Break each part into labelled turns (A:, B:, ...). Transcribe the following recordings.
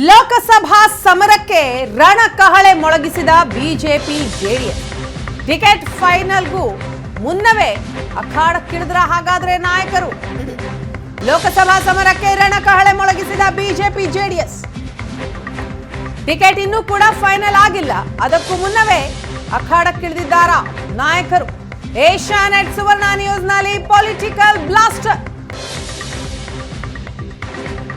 A: ಲೋಕಸಭಾ ಸಮರಕ್ಕೆ ರಣಕಹಳೆ ಮೊಳಗಿಸಿದ ಬಿಜೆಪಿ ಜೆಡಿಎಸ್. ಟಿಕೆಟ್ ಫೈನಲ್ಗೂ ಮುನ್ನವೇ ಅಖಾಡಕ್ಕಿಳಿದ್ರ ಹಾಗಾದ್ರೆ ನಾಯಕರು. ಲೋಕಸಭಾ ಸಮರಕ್ಕೆ ರಣಕಹಳೆ ಮೊಳಗಿಸಿದ ಬಿಜೆಪಿ ಜೆಡಿಎಸ್. ಟಿಕೆಟ್ ಇನ್ನೂ ಕೂಡ ಫೈನಲ್ ಆಗಿಲ್ಲ. ಅದಕ್ಕೂ ಮುನ್ನವೇ ಅಖಾಡಕ್ಕಿಳಿದಿದ್ದಾರಾ ನಾಯಕರು. ಏಷ್ಯಾನೆಟ್ ಸುವರ್ಣ ನ್ಯೂಸ್ನಲ್ಲಿ ಪೊಲಿಟಿಕಲ್ ಬ್ಲಾಸ್ಟರ್.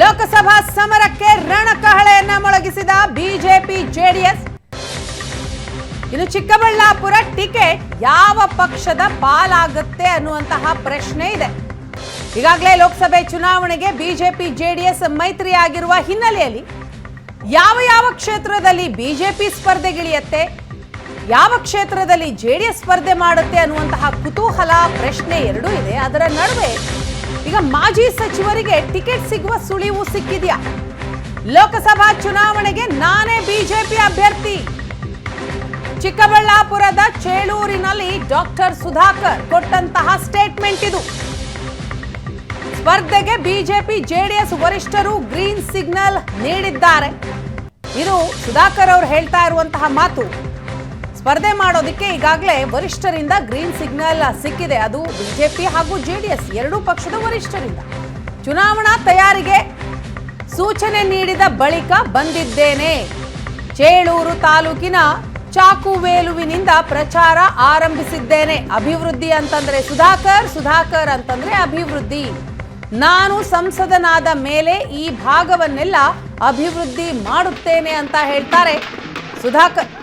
A: ಲೋಕಸಭಾ ಸಮರಕ್ಕೆ ರಣಕಹಳೆಯನ್ನ ಮೊಳಗಿಸಿದ ಬಿಜೆಪಿ ಜೆಡಿಎಸ್. ಇನ್ನು ಚಿಕ್ಕಬಳ್ಳಾಪುರ ಟಿಕೆಟ್ ಯಾವ ಪಕ್ಷದ ಪಾಲಾಗುತ್ತೆ ಅನ್ನುವಂತಹ ಪ್ರಶ್ನೆ ಇದೆ. ಈಗಾಗಲೇ ಲೋಕಸಭೆ ಚುನಾವಣೆಗೆ ಬಿಜೆಪಿ ಜೆಡಿಎಸ್ ಮೈತ್ರಿಯಾಗಿರುವ ಹಿನ್ನೆಲೆಯಲ್ಲಿ ಯಾವ ಯಾವ ಕ್ಷೇತ್ರದಲ್ಲಿ ಬಿಜೆಪಿ ಸ್ಪರ್ಧೆಗಿಳಿಯತ್ತೆ ಯಾವ ಕ್ಷೇತ್ರದಲ್ಲಿ ಜೆಡಿಎಸ್ ಸ್ಪರ್ಧೆ ಮಾಡುತ್ತೆ ಅನ್ನುವಂತಹ ಕುತೂಹಲ ಪ್ರಶ್ನೆ ಎರಡೂ ಇದೆ. ಅದರ ನಡುವೆ ಈಗ ಮಾಜಿ ಸಚಿವರಿಗೆ ಟಿಕೆಟ್ ಸಿಗುವ ಸುಳಿವು ಸಿಕ್ಕಿದೆಯಾ? ಲೋಕಸಭಾ ಚುನಾವಣೆಗೆ ನಾನೇ ಬಿಜೆಪಿ ಅಭ್ಯರ್ಥಿ. ಚಿಕ್ಕಬಳ್ಳಾಪುರದ ಚೇಳೂರಿನಲ್ಲಿ ಡಾಕ್ಟರ್ ಸುಧಾಕರ್ ಕೊಟ್ಟಂತಹ ಸ್ಟೇಟ್ಮೆಂಟ್ ಇದು. ಸ್ಪರ್ಧೆಗೆ ಬಿಜೆಪಿ, ಜೆಡಿಎಸ್ ವರಿಷ್ಠರು ಗ್ರೀನ್ ಸಿಗ್ನಲ್ ನೀಡಿದ್ದಾರೆ. ಇದು ಸುಧಾಕರ್ ಅವರು ಹೇಳ್ತಾ ಇರುವಂತಹ ಮಾತು. ಸ್ಪರ್ಧೆ ಮಾಡೋದಕ್ಕೆ ಈಗಾಗಲೇ ವರಿಷ್ಠರಿಂದ ಗ್ರೀನ್ ಸಿಗ್ನಲ್ ಸಿಕ್ಕಿದೆ. ಅದು ಬಿಜೆಪಿ ಹಾಗೂ ಜೆಡಿಎಸ್ ಎರಡೂ ಪಕ್ಷದ ವರಿಷ್ಠರಿಂದ. ಚುನಾವಣಾ ತಯಾರಿಗೆ ಸೂಚನೆ ನೀಡಿದ ಬಳಿಕ ಬಂದಿದ್ದೇನೆ. ಚೇಳೂರು ತಾಲೂಕಿನ ಚಾಕುವೇಲುವಿನಿಂದ ಪ್ರಚಾರ ಆರಂಭಿಸಿದ್ದೇನೆ. ಅಭಿವೃದ್ಧಿ ಅಂತಂದ್ರೆ ಸುಧಾಕರ್ ಸುಧಾಕರ್ ಅಂತಂದ್ರೆ ಅಭಿವೃದ್ಧಿ. ನಾನು ಸಂಸದನಾದ ಮೇಲೆ ಈ ಭಾಗವನ್ನೆಲ್ಲ ಅಭಿವೃದ್ಧಿ ಮಾಡುತ್ತೇನೆ ಅಂತ ಹೇಳ್ತಾರೆ ಸುಧಾಕರ್.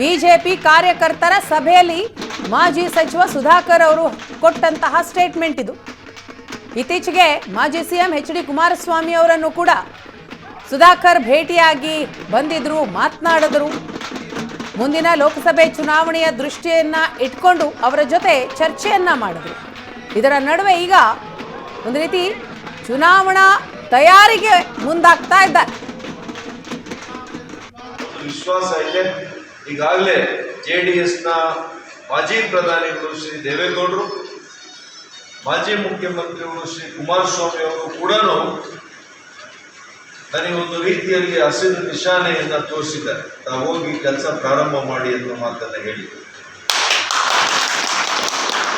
A: ಬಿಜೆಪಿ ಕಾರ್ಯಕರ್ತರ ಸಭೆಯಲ್ಲಿ ಮಾಜಿ ಸಚಿವ ಸುಧಾಕರ್ ಅವರು ಕೊಟ್ಟಂತಹ ಸ್ಟೇಟ್ಮೆಂಟ್ ಇದು. ಇತ್ತೀಚೆಗೆ ಮಾಜಿ ಸಿಎಂ ಎಚ್ ಡಿ ಕುಮಾರಸ್ವಾಮಿ ಅವರನ್ನು ಕೂಡ ಸುಧಾಕರ್ ಭೇಟಿಯಾಗಿ ಬಂದಿದ್ರು, ಮಾತನಾಡಿದ್ರು. ಮುಂದಿನ ಲೋಕಸಭೆ ಚುನಾವಣೆಯ ದೃಷ್ಟಿಯನ್ನ ಇಟ್ಕೊಂಡು ಅವರ ಜೊತೆ ಚರ್ಚೆಯನ್ನ ಮಾಡಿದ್ರು. ಇದರ ನಡುವೆ ಈಗ ಒಂದು ರೀತಿ ಚುನಾವಣಾ ತಯಾರಿಗೆ ಮುಂದಾಗ್ತಾ ಇದ್ದಾರೆ.
B: ವಿಶ್ವಾಸ ಇದೆ. ಈಗಾಗಲೇ ಜೆ ಡಿ ಎಸ್ನ ಮಾಜಿ ಪ್ರಧಾನಿಗಳು ಶ್ರೀ ದೇವೇಗೌಡರು, ಮಾಜಿ ಮುಖ್ಯಮಂತ್ರಿಗಳು ಶ್ರೀ ಕುಮಾರಸ್ವಾಮಿ ಅವರು ಕೂಡ ಒಂದು ರೀತಿಯಲ್ಲಿ ಹಸಿರು ನಿಶಾನೆಯನ್ನು ತೋರಿಸಿದ್ದಾರೆ. ತಾವು ಹೋಗಿ ಕೆಲಸ ಪ್ರಾರಂಭ ಮಾಡಿ ಎನ್ನುವ ಮಾತನ್ನು ಹೇಳಿ.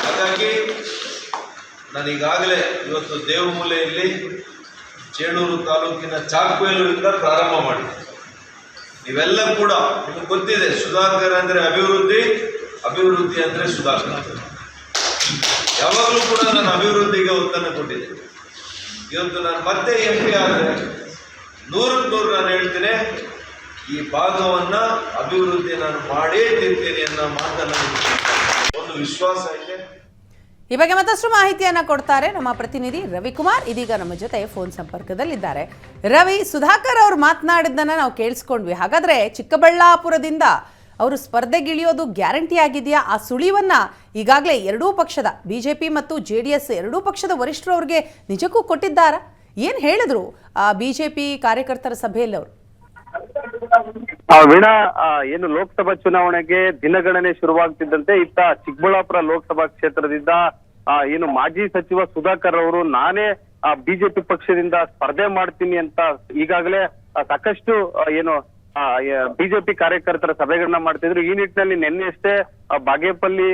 B: ಹಾಗಾಗಿ ನಾನೀಗಾಗಲೇ ಇವತ್ತು ದೇವಮೂಲೆಯಲ್ಲಿ ಚೇಳೂರು ತಾಲೂಕಿನ ಚಾಕ್ವೇಲೂರಿಂದ ಪ್ರಾರಂಭ ಮಾಡಿದ್ದೆ. ನೀವೆಲ್ಲ ಕೂಡ ನಿಮಗೆ ಗೊತ್ತಿದೆ, ಸುಧಾಕರ್ ಅಂದ್ರೆ ಅಭಿವೃದ್ಧಿ ಅಭಿವೃದ್ಧಿ ಅಂದ್ರೆ ಸುಧಾಕರ್. ಯಾವಾಗಲೂ ಕೂಡ ನಾನು ಅಭಿವೃದ್ಧಿಗೆ ಒತ್ತನ್ನು ಕೊಟ್ಟಿದ್ದೆ ಇವತ್ತು ನಾನು ಮತ್ತೆ ಎಂ ಪಿ ಆದರೆ ನೂರಕ್ಕೆ ನೂರು ನಾನು ಹೇಳ್ತೇನೆ, ಈ ಭಾಗವನ್ನ ಅಭಿವೃದ್ಧಿ ನಾನು ಮಾಡೇ ತಿಂತೀನಿ ಅನ್ನೋ ಮಾತನ್ನು ಒಂದು ವಿಶ್ವಾಸ ಇದೆ.
A: ಈ ಬಗ್ಗೆ ಮತ್ತಷ್ಟು ಮಾಹಿತಿಯನ್ನ ಕೊಡ್ತಾರೆ ನಮ್ಮ ಪ್ರತಿನಿಧಿ ರವಿಕುಮಾರ್. ಇದೀಗ ನಮ್ಮ ಜೊತೆ ಫೋನ್ ಸಂಪರ್ಕದಲ್ಲಿದ್ದಾರೆ. ರವಿ, ಸುಧಾಕರ್ ಅವರು ಮಾತನಾಡಿದ್ದನ್ನ ನಾವು ಕೇಳಿಸ್ಕೊಂಡ್ವಿ. ಹಾಗಾದ್ರೆ ಚಿಕ್ಕಬಳ್ಳಾಪುರದಿಂದ ಅವರು ಸ್ಪರ್ಧೆಗಿಳಿಯೋದು ಗ್ಯಾರಂಟಿ ಆಗಿದೆಯಾ? ಆ ಸುಳಿವನ್ನ ಈಗಾಗಲೇ ಎರಡೂ ಪಕ್ಷದ, ಬಿಜೆಪಿ ಮತ್ತು ಜೆ ಡಿ ಎಸ್ ಎರಡೂ ಪಕ್ಷದ ವರಿಷ್ಠರು ಅವ್ರಿಗೆ ನಿಜಕ್ಕೂ ಕೊಟ್ಟಿದ್ದಾರ? ಏನ್ ಹೇಳಿದ್ರು ಆ ಬಿಜೆಪಿ ಕಾರ್ಯಕರ್ತರ ಸಭೆಯಲ್ಲಿ ಅವರು?
C: ವೀಣಾ ಏನು ಲೋಕಸಭಾ ಚುನಾವಣೆಗೆ ದಿನಗಣನೆ ಶುರುವಾಗ್ತಿದ್ದಂತೆ ಇತ್ತ ಚಿಕ್ಕಬಳ್ಳಾಪುರ ಲೋಕಸಭಾ ಕ್ಷೇತ್ರದಿಂದ ಏನು ಮಾಜಿ ಸಚಿವ ಸುಧಾಕರ್ ಅವರು ನಾನೇ ಬಿಜೆಪಿ ಪಕ್ಷದಿಂದ ಸ್ಪರ್ಧೆ ಮಾಡ್ತೀನಿ ಅಂತ ಈಗಾಗಲೇ ಸಾಕಷ್ಟು ಏನು ಬಿಜೆಪಿ ಕಾರ್ಯಕರ್ತರ ಸಭೆಗಳನ್ನ ಮಾಡ್ತಿದ್ರು. ಈ ನಿಟ್ಟಿನಲ್ಲಿ ನಿನ್ನೆಯಷ್ಟೇ ಬಾಗೇಪಲ್ಲಿ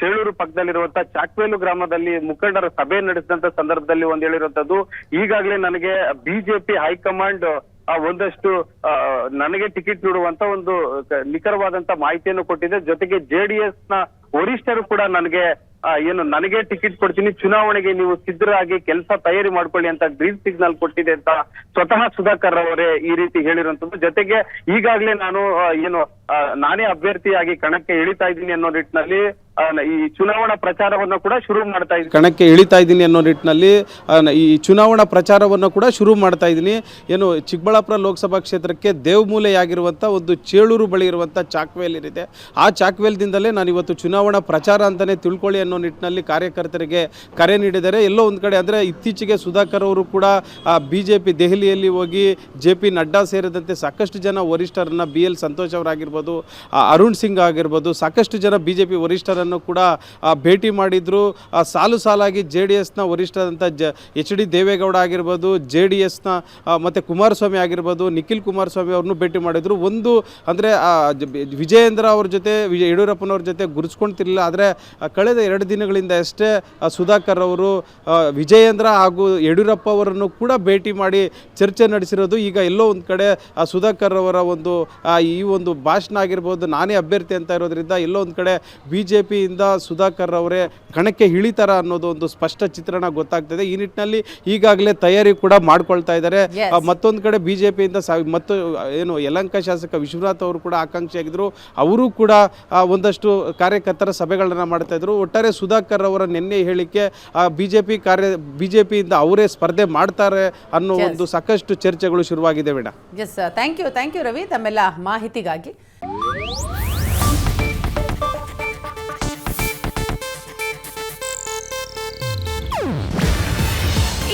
C: ಚೇಳೂರು ಪಕ್ಕದಲ್ಲಿರುವಂತ ಚಾಕ್ವೇಲು ಗ್ರಾಮದಲ್ಲಿ ಮುಖಂಡರ ಸಭೆ ನಡೆಸಿದಂತ ಸಂದರ್ಭದಲ್ಲಿ ಒಂದ್ ಹೇಳಿರುವಂತದ್ದು, ಈಗಾಗಲೇ ನನಗೆ ಬಿಜೆಪಿ ಹೈಕಮಾಂಡ್ ಒಂದಷ್ಟು ನನಗೆ ಟಿಕೆಟ್ ನೀಡುವಂತ ಒಂದು ನಿಖರವಾದಂತ ಮಾಹಿತಿಯನ್ನು ಕೊಟ್ಟಿದೆ. ಜೊತೆಗೆ ಜೆಡಿಎಸ್ನ ವರಿಷ್ಠರು ಕೂಡ ನನಗೆ ಏನು, ನನಗೆ ಟಿಕೆಟ್ ಕೊಡ್ತೀನಿ, ಚುನಾವಣೆಗೆ ನೀವು ಸಿದ್ಧರಾಗಿ ಕೆಲಸ ತಯಾರಿ ಮಾಡ್ಕೊಳ್ಳಿ ಅಂತ ಗ್ರೀನ್ ಸಿಗ್ನಲ್ ಕೊಟ್ಟಿದೆ ಅಂತ ಸ್ವತಃ ಸುಧಾಕರ್ ಅವರೇ ಈ ರೀತಿ ಹೇಳಿರುವಂತದ್ದು ಜೊತೆಗೆ ಈಗಾಗಲೇ ನಾನು ಏನು ನಾನೇ ಅಭ್ಯರ್ಥಿಯಾಗಿ ಕಣಕ್ಕೆ ಇಳಿತಾ ಇದ್ದೀನಿ ಅನ್ನೋ ನಿಟ್ಟಿನಲ್ಲಿ ಈ ಚುನಾವಣಾ ಪ್ರಚಾರವನ್ನು ಕೂಡ ಶುರು ಮಾಡ್ತಾ ಇದ್ದೀನಿ.
D: ಕಣಕ್ಕೆ ಇಳಿತಾ ಇದ್ದೀನಿ ಅನ್ನೋ ನಿಟ್ಟಿನಲ್ಲಿ ಈ ಚುನಾವಣಾ ಪ್ರಚಾರವನ್ನು ಕೂಡ ಶುರು ಮಾಡ್ತಾ ಇದ್ದೀನಿ. ಏನು, ಚಿಕ್ಕಬಳ್ಳಾಪುರ ಲೋಕಸಭಾ ಕ್ಷೇತ್ರಕ್ಕೆ ದೇವಮೂಲೆಯಾಗಿರುವಂಥ ಒಂದು ಚೇಳೂರು ಬಳಿ ಇರುವಂಥ ಚಾಕ್ವೇಲ್ ಏನಿದೆ ಆ ಚಾಕ್ವೇಲ್ದಿಂದಲೇ ನಾನು ಇವತ್ತು ಚುನಾವಣಾ ಪ್ರಚಾರ ಅಂತಲೇ ತಿಳ್ಕೊಳ್ಳಿ ಅನ್ನೋ ನಿಟ್ಟಿನಲ್ಲಿ ಕಾರ್ಯಕರ್ತರಿಗೆ ಕರೆ ನೀಡಿದರೆ, ಎಲ್ಲೋ ಒಂದು ಕಡೆ ಅಂದರೆ ಇತ್ತೀಚೆಗೆ ಸುಧಾಕರ್ ಅವರು ಕೂಡ ಬಿ ಜೆ ಪಿ ದೆಹಲಿಯಲ್ಲಿ ಹೋಗಿ ಜೆ ಪಿ ನಡ್ಡಾ ಸೇರಿದಂತೆ ಸಾಕಷ್ಟು ಜನ ವರಿಷ್ಠರನ್ನ ಬಿ ಎಲ್ ಸಂತೋಷ್ ಅವರಾಗಿರ್ಬೋದು ಅರುಣ್ ಸಿಂಗ್ ಆಗಿರ್ಬೋದು, ಸಾಕಷ್ಟು ಜನ ಬಿ ಜೆ ಪಿ ವರಿಷ್ಠರನ್ನ ಮುಖಂಡರನ್ನು ಕೂಡ ಭೇಟಿ ಮಾಡಿದ್ರು. ಸಾಲು ಸಾಲಾಗಿ ಜೆ ಡಿ ಎಸ್ನ ವರಿಷ್ಠರಾದಂಥ ಜ, ಎಚ್ ಡಿ ದೇವೇಗೌಡ ಆಗಿರ್ಬೋದು, ಜೆ ಡಿ ಎಸ್ನ ಮತ್ತು ಕುಮಾರಸ್ವಾಮಿ ಆಗಿರ್ಬೋದು, ನಿಖಿಲ್ ಕುಮಾರಸ್ವಾಮಿ ಅವ್ರನ್ನೂ ಭೇಟಿ ಮಾಡಿದ್ರು. ಒಂದು, ಅಂದರೆ ವಿಜಯೇಂದ್ರ ಅವ್ರ ಜೊತೆ ವಿಜಯ ಯಡಿಯೂರಪ್ಪನವ್ರ ಜೊತೆ ಗುರುಸ್ಕೊಳ್ತಿರ್ಲಿಲ್ಲ ಆದರೆ ಕಳೆದ ಎರಡು ದಿನಗಳಿಂದ ಅಷ್ಟೇ ಸುಧಾಕರ್ ಅವರು ವಿಜಯೇಂದ್ರ ಹಾಗೂ ಯಡಿಯೂರಪ್ಪ ಅವರನ್ನು ಕೂಡ ಭೇಟಿ ಮಾಡಿ ಚರ್ಚೆ ನಡೆಸಿರೋದು. ಈಗ ಎಲ್ಲೋ ಒಂದು ಕಡೆ ಸುಧಾಕರ್ ಅವರ ಒಂದು ಈ ಒಂದು ಭಾಷಣ ಆಗಿರ್ಬೋದು, ನಾನೇ ಅಭ್ಯರ್ಥಿ ಅಂತ ಇರೋದ್ರಿಂದ ಎಲ್ಲೋ ಒಂದು ಕಡೆ ಬಿ ಜೆ ಪಿಯಿಂದ ಸುಧಾಕರ್ ಅವರೇ ಕಣಕ್ಕೆ ಇಳಿತಾರ ಅನ್ನೋದು ಒಂದು ಸ್ಪಷ್ಟ ಚಿತ್ರಣ ಗೊತ್ತಾಗ್ತದೆ. ಈ ನಿಟ್ಟಿನಲ್ಲಿ ಈಗಾಗಲೇ ತಯಾರಿ ಕೂಡ ಮಾಡ್ಕೊಳ್ತಾ ಇದ್ದಾರೆ. ಮತ್ತೊಂದು ಕಡೆ ಬಿಜೆಪಿಯಿಂದ ಮತ್ತು ಏನು ಯಲಂಕ ಶಾಸಕ ವಿಶ್ವನಾಥ್ ಅವರು ಕೂಡ ಆಕಾಂಕ್ಷಿಯಾಗಿದ್ದರು ಅವರು ಕೂಡ ಒಂದಷ್ಟು ಕಾರ್ಯಕರ್ತರ ಸಭೆಗಳನ್ನ ಮಾಡ್ತಾ ಇದ್ರು. ಒಟ್ಟಾರೆ ಸುಧಾಕರ್ ಅವರ ನಿನ್ನೆ ಹೇಳಿಕೆ ಬಿಜೆಪಿ ಕಾರ್ಯ ಬಿಜೆಪಿಯಿಂದ ಅವರೇ ಸ್ಪರ್ಧೆ ಮಾಡ್ತಾರೆ ಅನ್ನೋ ಒಂದು ಸಾಕಷ್ಟು ಚರ್ಚೆಗಳು ಶುರುವಾಗಿದೆ madam
A: yes thank you thank you Ravi ತಮ್ಮೆಲ್ಲ ಮಾಹಿತಿಗಾಗಿ.